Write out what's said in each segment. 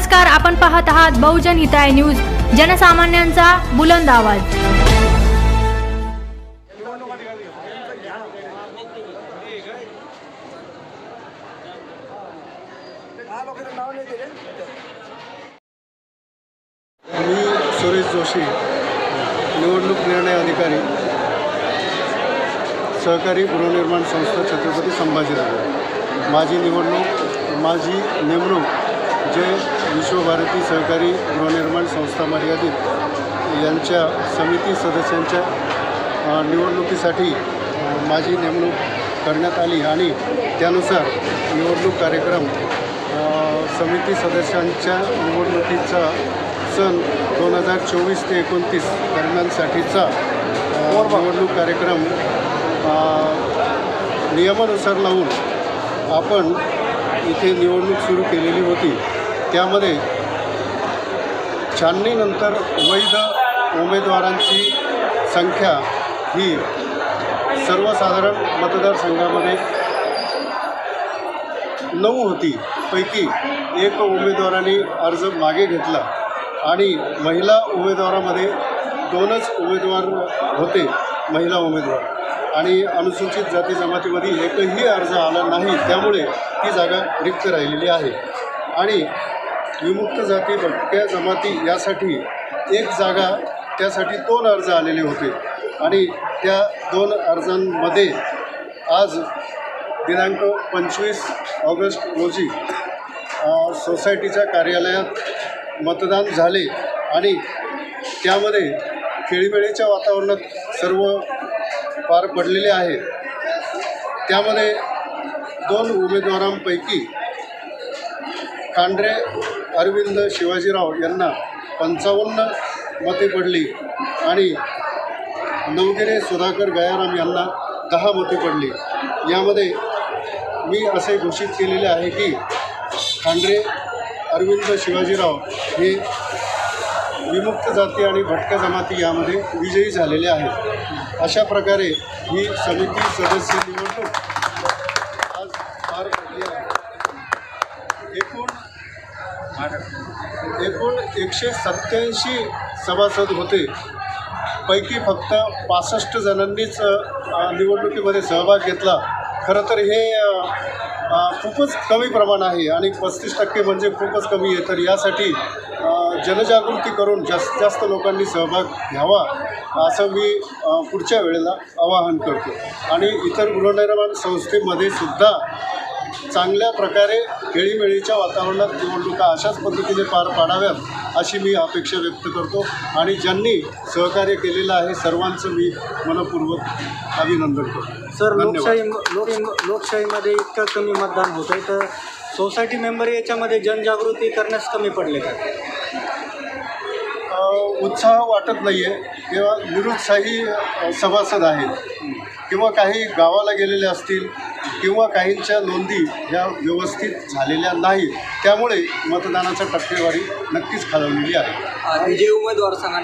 नमस्कार आपण पाहत आहात बहुजन हिताय न्यूज जनसामान्यांचा बुलंद आवाज. मी सुरेश जोशी निवडणूक निर्णय अधिकारी सहकारी गृहनिर्माण संस्था छत्रपती संभाजीनगर. माझी निवडणूक माझी नेमणूक जे विश्वभारती सहकारी गृहनिर्माण संस्था मर्यादित यांच्या समिती सदस्यांच्या निवडणुकीसाठी माझी नेमणूक करण्यात आली आणि त्यानुसार निवडणूक कार्यक्रम समिती सदस्यांच्या निवडणुकीचा सन दोन हजार चोवीस ते एकोणतीस दरम्यानसाठीचा निवडणूक कार्यक्रम नियमानुसार लावून आपण इथे निवडणूक सुरू केलेली होती. त्यामध्ये छाननीनंतर वैध उमेदवारांची संख्या ही सर्वसाधारण मतदारसंघामध्ये नऊ होती. पैकी एक उमेदवाराने अर्ज मागे घेतला आणि महिला उमेदवारामध्ये दोनच उमेदवार होते महिला उमेदवार. आणि अनुसूचित जाती जमातीमध्ये एकही अर्ज आला नाही त्यामुळे ती जागा रिक्त राहिलेली आहे. आणि विमुक्त जाती भटक्या जमाती यासाठी एक जागा त्यासाठी दोन अर्ज आलेले होते. आणि त्या दोन अर्जांमध्ये आज दिनांक पंचवीस ऑगस्ट रोजी सोसायटीच्या कार्यालयात मतदान झाले आणि त्यामध्ये खेळीमेळीच्या वातावरणात सर्व पार पडलेले आहे. त्यामध्ये दोन उमेदवारांपैकी कांड्रे अरविंद शिवाजीराव यांना पंचावन्न मते पडली आणि नवगिरे सुधाकर गयाराम यांना दहा मते पडली. यामध्ये मी असे घोषित केलेले आहे की खांडरे अरविंद शिवाजीराव हे विमुक्त जाती आणि भटक्या जमाती यामध्ये विजयी झालेले आहेत. अशा प्रकारे ही समिती सदस्य निवडणूक आज पार पडली आहे. एकूण एकूण एकशे सत्याऐंशी सभासद होते. पैकी फक्त पासष्ट जणांनीच निवडणुकीमध्ये सहभाग घेतला. खरं तर हे खूपच कमी प्रमाण आहे आणि पस्तीस टक्के म्हणजे खूपच कमी आहे. तर यासाठी जनजागृती करून जास्त जास्त लोकांनी सहभाग घ्यावा असं मी पुढच्या वेळेला आवाहन करतो. आणि इतर गृहनिर्माण संस्थेमध्ये सुद्धा चांगल्या प्रकारे खेळीमेळीच्या वातावरणात निवडणुका अशाच पद्धतीने पार पाडाव्यात अशी मी अपेक्षा व्यक्त करतो आणि ज्यांनी सहकार्य केलेलं आहे सर्वांचं मी मनपूर्वक अभिनंदन करतो. सर. लोकशाही लोक लोकशाहीमध्ये इतकं कमी मतदान होतं आहे तर सोसायटी मेंबर याच्यामध्ये जनजागृती करण्यास कमी पडले का? उत्साह वाटत नाही आहे किंवा निरुत्साही सभासद आहेत. किंवा काही गावाला गेलेले असतील किंवा काहींच्या नोंदी ह्या व्यवस्थित झालेल्या नाहीत त्यामुळे मतदानाचा टक्केवारी नक्कीच खालवलेली आहे. विजय उमेदवार सांगा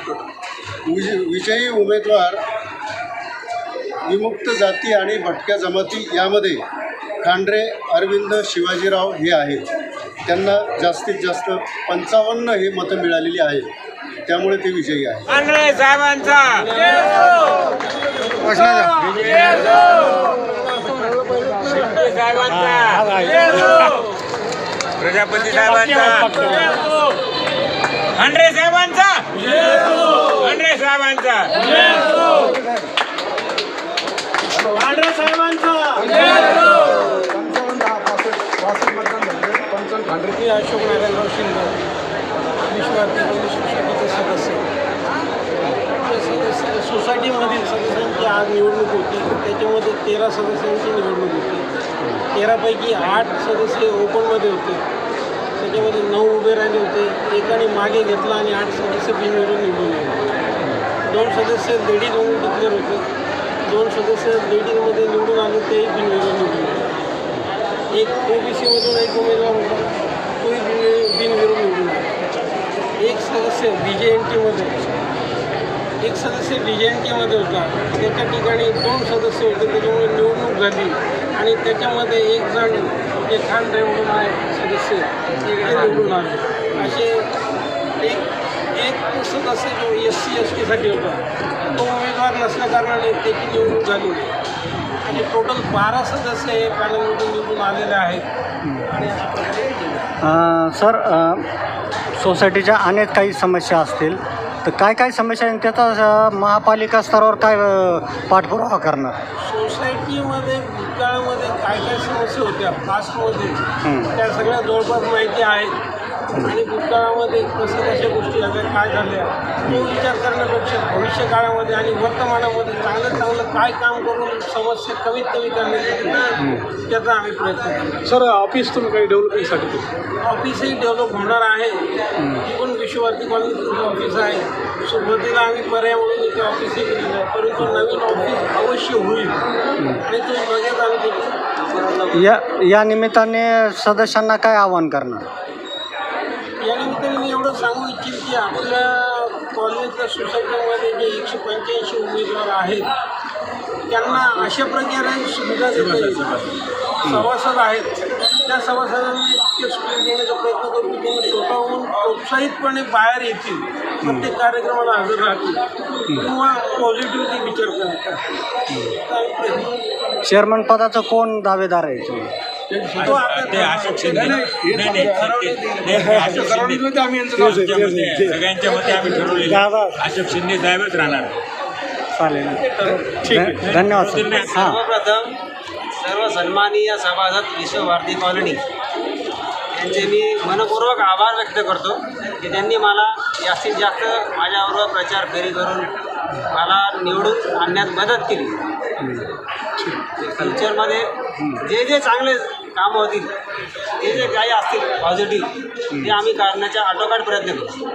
विज विजयी उमेदवार विमुक्त जाती आणि भटक्या जमाती यामध्ये खांड्रे अरविंद शिवाजीराव हे आहेत. त्यांना जास्तीत जास्त पंचावन्न हे मतं मिळालेली आहेत. त्यामुळे ते विजयी आहे. शिंदे साहेबांचा प्रजापती साहेबांचा आंध्रे साहेबांचा आंध्रे साहेबांचा आंध्रे साहेबांचा खांडे अशोक नारायणराव शिंदे विश्वार्थी ते सदस्य सोसायटीमधील सदस्यांची आज निवडणूक होती. त्याच्यामध्ये तेरा सदस्यांची निवडणूक होती. तेरापैकी आठ सदस्य ओपनमध्ये होते. त्याच्यामध्ये नऊ उभे राहिले होते. एकाने मागे घेतला आणि आठ सदस्य बिनविरोध निवडून आले. दोन सदस्य लेडीज म्हणून डिक्लेअर होते. दोन सदस्य लेडीजमध्ये निवडून आले तेही बिनविरोध निवडून आले. एक ओबीसीमधून एक उमेदवार होता. तोही बिनविरोध निवडून आला. एक सदस्य बी जे एन टीमध्ये. एक सदस्य बी जे एन टीमध्ये होता. त्याच्या ठिकाणी दोन सदस्य होते त्याच्यामुळे निवडणूक झाली. आणि त्याच्यामध्ये एक जण जे खान रे म्हणून आहे सदस्य ते निवडून आले. असे एक एक सदस्य जो एस सी एस टीसाठी होता तो उमेदवार नसल्याकारणाने त्याची निवडणूक झाली आणि टोटल बारा सदस्य हे पॅनलमधून निवडून आलेले आहेत. आणि सर सोसायटीच्या अनेक काही समस्या असतील. तर काय काय समस्या आहे? त्याचा अ, महापालिका स्तरावर काय अ, पाठपुरावा करणार? सोसायटीमध्ये भूतकाळामध्ये काय काय समस्या होत्या? पास्टमध्ये हं. त्या सगळ्या जवळपास माहिती आहे आणि भूतकाळामध्ये कसं कशा गोष्टी झाल्या काय झाल्या तो विचार करण्यापेक्षा भविष्य काळामध्ये आणि वर्तमानामध्ये चांगलं चांगलं काय काम करून समस्या कमीत कमी करण्यासाठी त्याचा आम्ही प्रयत्न करू सर ऑफिस तुम्ही काही डेव्हलपिंगसाठी ऑफिसही डेव्हलप होणार आहे. ती पण विश्वभारती कॉलनीत ऑफिस आहे सुरुवातीला आम्ही पर्याय म्हणून इथे ऑफिसही केलेलं आहे परंतु नवीन ऑफिस अवश्य होईल. आणि तो लगेच आम्ही या या निमित्ताने सदस्यांना काय आवाहन करणार? एवढं सांगू इच्छित की आपल्या कॉलनीतल्या सोसायटीमध्ये जे एकशे पंच्याऐंशी उमेदवार आहेत त्यांना अशा प्रकारे सुविधा देता येईल. सभासद आहेत. त्या सभासदांना इतके सुविधा देण्याचा प्रयत्न करू की त्यांनी स्वतःहून प्रोत्साहितपणे बाहेर येतील. प्रत्येक कार्यक्रमाला हजर राहतील. किंवा पॉझिटिव्हली विचार करतात चेअरमन पदाचं कोण दावेदार आहे? तुम्ही तो अशोक शिंदे. सगळ्यांच्या मते आम्ही ठरवले अशोक शिंदे साहेबच राहणार. चालेल. धन्यवाद सर. हां. सर्वप्रथम सर्व सन्माननीय सभासद विश्वभारती कॉलनी. यांचे मी मनपूर्वक आभार व्यक्त करतो की त्यांनी मला जास्तीत जास्त माझ्याबरोबर प्रचार फेरी करून मला निवडून आणण्यात मदत केली. फ्युचरमध्ये जे जे चांगले कामं होतील. ते जे काही असतील पॉझिटिव्ह ते आम्ही करण्याचा आटोकाट प्रयत्न करू.